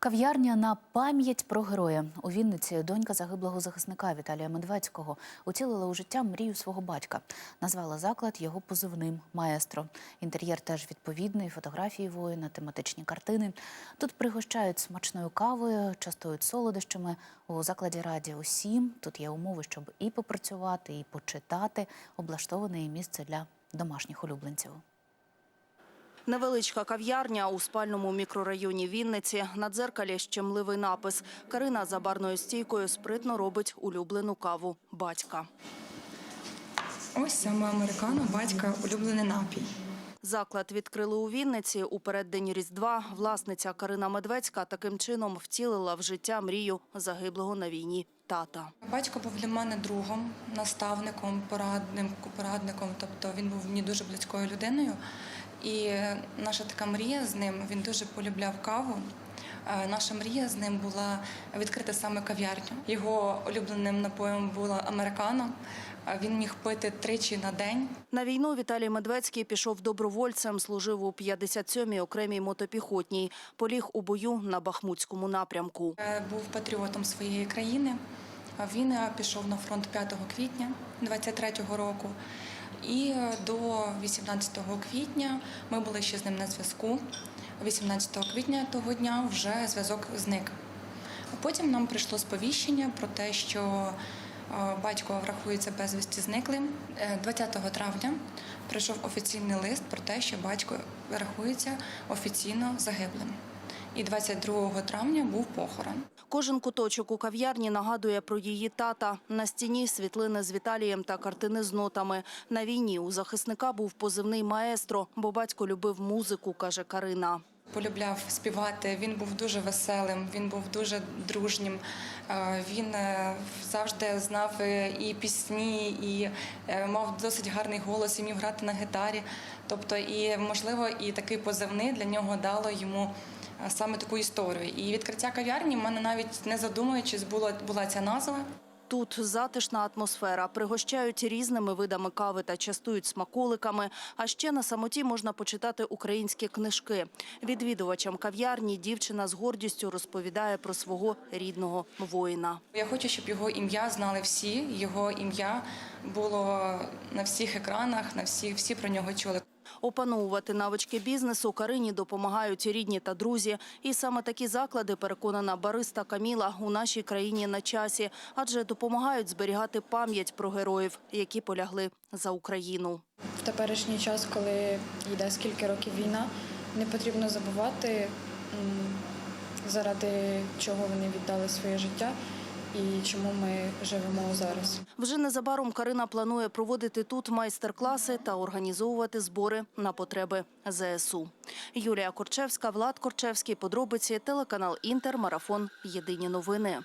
Кав'ярня на пам'ять про героя у Вінниці. Донька загиблого захисника Віталія Медведського утілила у життя мрію свого батька. Назвала заклад його позивним маестро. Інтер'єр теж відповідний, фотографії воїна, тематичні картини. Тут пригощають смачною кавою, частують солодощами. У закладі раді усім. Тут є умови, щоб і попрацювати, і почитати. Облаштоване місце для домашніх улюбленців. Невеличка кав'ярня у спальному мікрорайоні Вінниці. На дзеркалі щемливий напис. Карина за барною стійкою спритно робить улюблену каву батька. Ось саме американо, батька улюблений напій. Заклад відкрили у Вінниці у переддень Різдва. Власниця Карина Медведська таким чином втілила в життя мрію загиблого на війні тата. Батько був для мене другом, наставником, порадним, порадником. Тобто він був мені дуже близькою людиною. І наша така мрія з ним, він дуже полюбляв каву. Е, Наша мрія з ним була відкрити саме кав'ярню. Його улюбленим напоєм була американо. Е, Він міг пити тричі на день. На війну Віталій Медведський пішов добровольцем, служив у 57-й окремій мотопіхотній. Поліг у бою на Бахмутському напрямку. Е, Був патріотом своєї країни. Він пішов на фронт 5 квітня 23-го року. І е, до 18 квітня ми були ще з ним на зв'язку. 18 квітня того дня вже зв'язок зник. Потім нам прийшло сповіщення про те, що е, батько врахується безвісті зниклим. Е, 20 травня прийшов офіційний лист про те, що батько рахується офіційно загиблим. І 22 травня був похорон. Кожен куточок у кав'ярні нагадує про її тата. На стіні світлини з Віталієм та картини з нотами. На війні у захисника був позивний маестро, бо батько любив музику, каже Карина. Полюбляв співати. Він був дуже веселим, він був дуже дружнім. Е, Він е, завжди знав е, і пісні, і мав досить гарний голос, і міг грати на гітарі. Тобто, і можливо, і такий позивний для нього дало йому саме таку історію. І відкриття кав'ярні в мене навіть не задумуючись була, була ця назва. Тут затишна атмосфера, пригощають різними видами кави та частують смаколиками. А ще на самоті можна почитати українські книжки. Відвідувачам кав'ярні дівчина з гордістю розповідає про свого рідного воїна. Я хочу, щоб його ім'я знали всі. Його ім'я було на всіх екранах, на всі, всі про нього чули. Опановувати навички бізнесу Карині допомагають рідні та друзі. І саме такі заклади, переконана бариста Каміла, у нашій країні на часі, адже допомагають зберігати пам'ять про героїв, які полягли за Україну. В теперішній час, коли йде скільки років війна, не потрібно забувати, заради чого вони віддали своє життя і чому ми живемо зараз. Вже незабаром Карина планує проводити тут майстер-класи та організовувати збори на потреби ЗСУ. Юлія Корчевська, Влад Корчевський. Подробиці телеканал Інтер. Марафон. Єдині новини.